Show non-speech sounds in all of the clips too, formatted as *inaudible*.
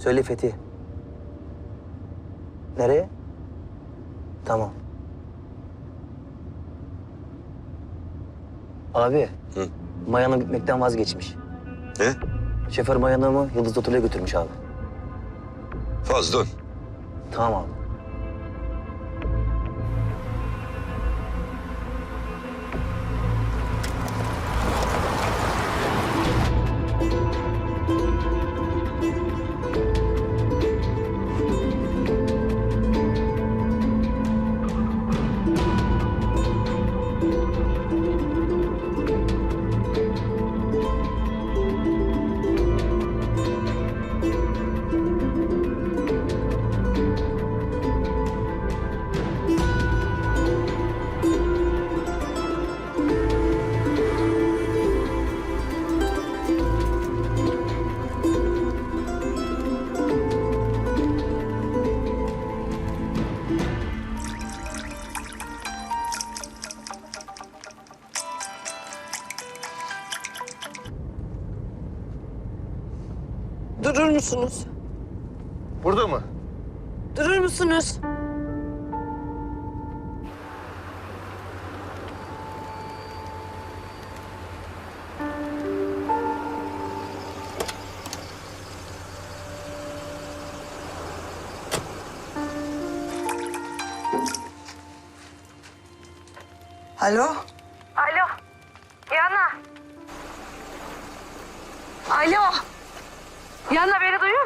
Söyle Fethi. Nereye? Tamam. Abi. Hı. Mayan'a gitmekten vazgeçmiş. Ne? Şoför Mayan'ı Yıldız Otel'e götürmüş abi. Fazlın. Tamam abi. Durur musunuz? Burada mı? Durur musunuz? Alo? Alo. Yana. Alo. Yana beni duyuyor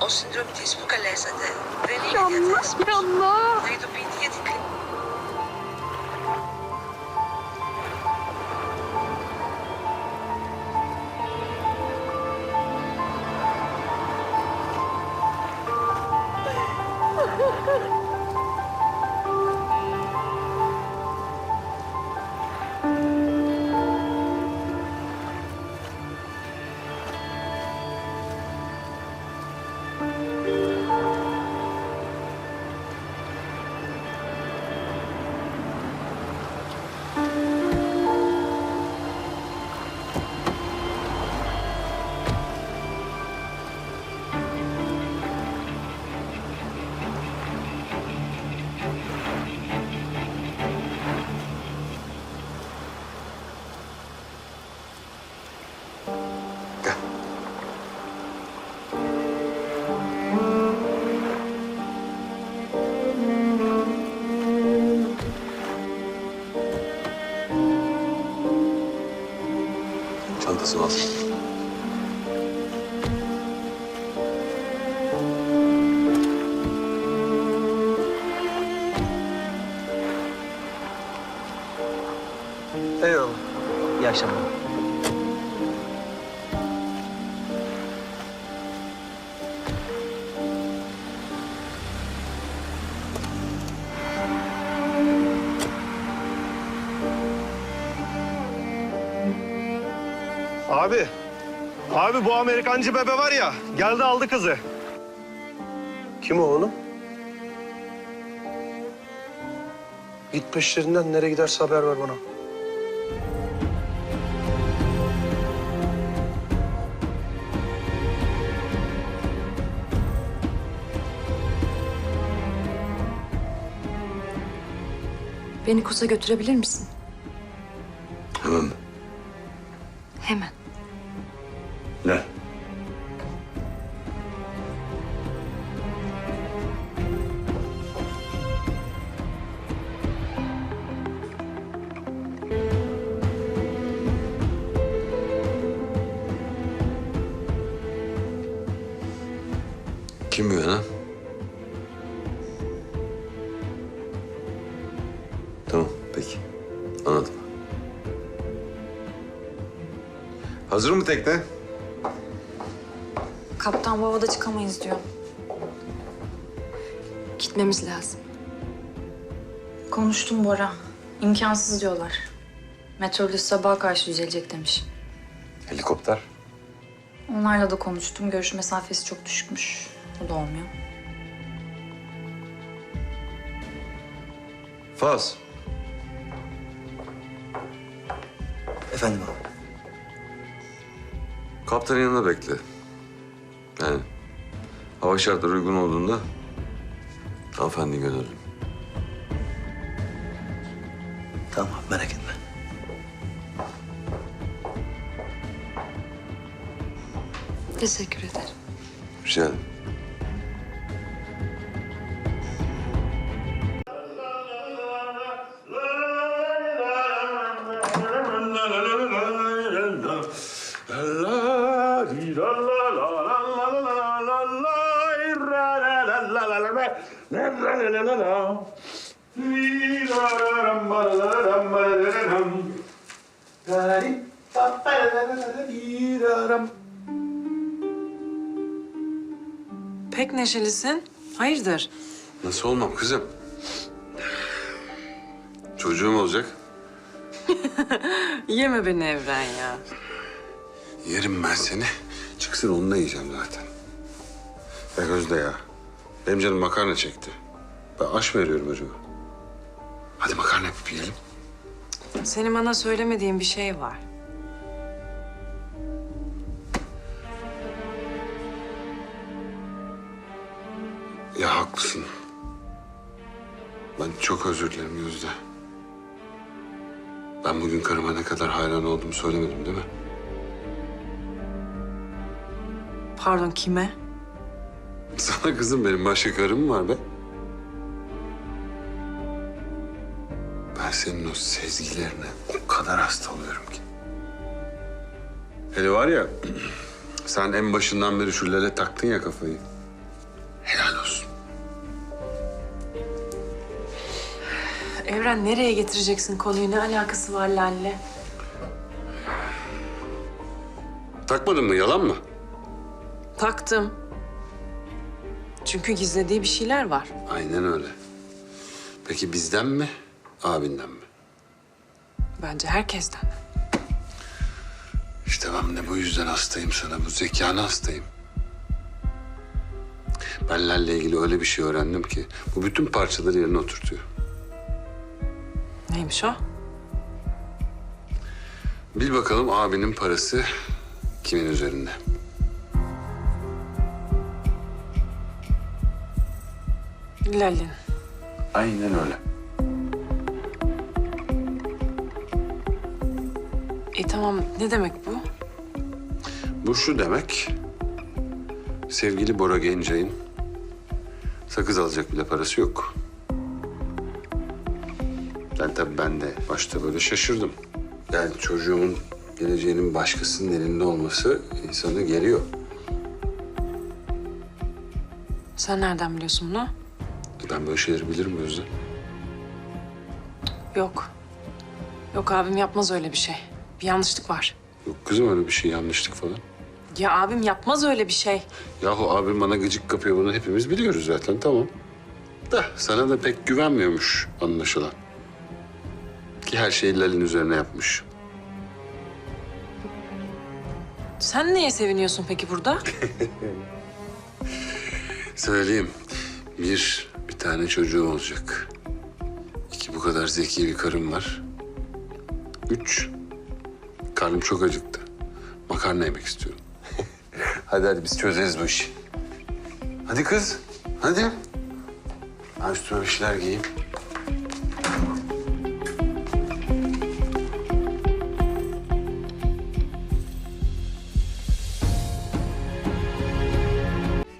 O sindromi tej współkalerze, de... Yanlış bir anla. Duydum beni yedikleri. Çantasını al. Eyvallah. İyi akşamlar. Abi. Abi bu Amerikancı bebe var ya. Geldi aldı kızı. Kim o oğlum? Git peşlerinden nereye giderse haber ver bana. Beni Kus'a götürebilir misin? Hemen? Hemen. Ne? Kim bu yana? Tamam, peki. Anladım. Hazır mı tekne? Kaptan bu havada çıkamayız diyor. Gitmemiz lazım. Konuştum Bora. İmkansız diyorlar. Meteorolojist sabaha karşı düzelecek demiş. Helikopter. Onlarla da konuştum. Görüş mesafesi çok düşükmüş. O da olmuyor. Faz. Efendim abi. Kaptanın yanına bekle. Yani hava şartları uygun olduğunda hanımefendi gönderelim. Tamam merak etme. Teşekkür ederim. Rica ederim. Pek neşelisin. Hayırdır? Nasıl olmam kızım? Çocuğum olacak. *laughs* Yeme beni Evren ya. Yerim ben seni. Çıksın onu da yiyeceğim zaten. Ya Gözde ya. Benim canım makarna çekti. Ben aş veriyorum acaba? Hadi makarna yapıp yiyelim. Senin bana söylemediğin bir şey var. Ya haklısın. Ben çok özür dilerim Gözde. Ben bugün karıma ne kadar hayran olduğumu söylemedim değil mi? Pardon kime? Sana kızım benim başka karım var be? Ben senin o sezgilerine o kadar hasta oluyorum ki. Hele var ya, *clears throat* sen en başından beri şu lale taktın ya kafayı. Helal olsun. Evren nereye getireceksin konuyu? Ne alakası var Lal'le? Takmadın mı, yalan mı? Taktım. Çünkü gizlediği bir şeyler var. Aynen öyle. Peki bizden mi, abinden mi? Bence herkesten. İşte ben de bu yüzden hastayım sana, bu zekana hastayım. Ben Lal'le ilgili öyle bir şey öğrendim ki... ...bu bütün parçaları yerine oturtuyor. Neymiş o? Bil bakalım abinin parası kimin üzerinde? Lal'in. Aynen öyle. E tamam ne demek bu? Bu şu demek... ...sevgili Bora Gencay'ın... ...sakız alacak bile parası yok. Ben tabii ben de başta böyle şaşırdım. Yani çocuğumun geleceğinin başkasının elinde olması insanı geriyor. Sen nereden biliyorsun bunu? Ben böyle şeyleri bilirim yüzden. Yok. Yok abim yapmaz öyle bir şey. Bir yanlışlık var. Yok kızım öyle bir şey yanlışlık falan. Ya abim yapmaz öyle bir şey. Yahu abim bana gıcık kapıyor bunu hepimiz biliyoruz zaten tamam. Da sana da pek güvenmiyormuş anlaşılan. Ki her şeyi Lal'in üzerine yapmış. Sen neye seviniyorsun peki burada? *laughs* Söyleyeyim. Bir tane çocuğu olacak. İki, bu kadar zeki bir karım var. Üç, karnım çok acıktı. Makarna yemek istiyorum. *laughs* hadi hadi biz çözeriz bu işi. Hadi kız, hadi. Ben üstüme bir şeyler giyeyim.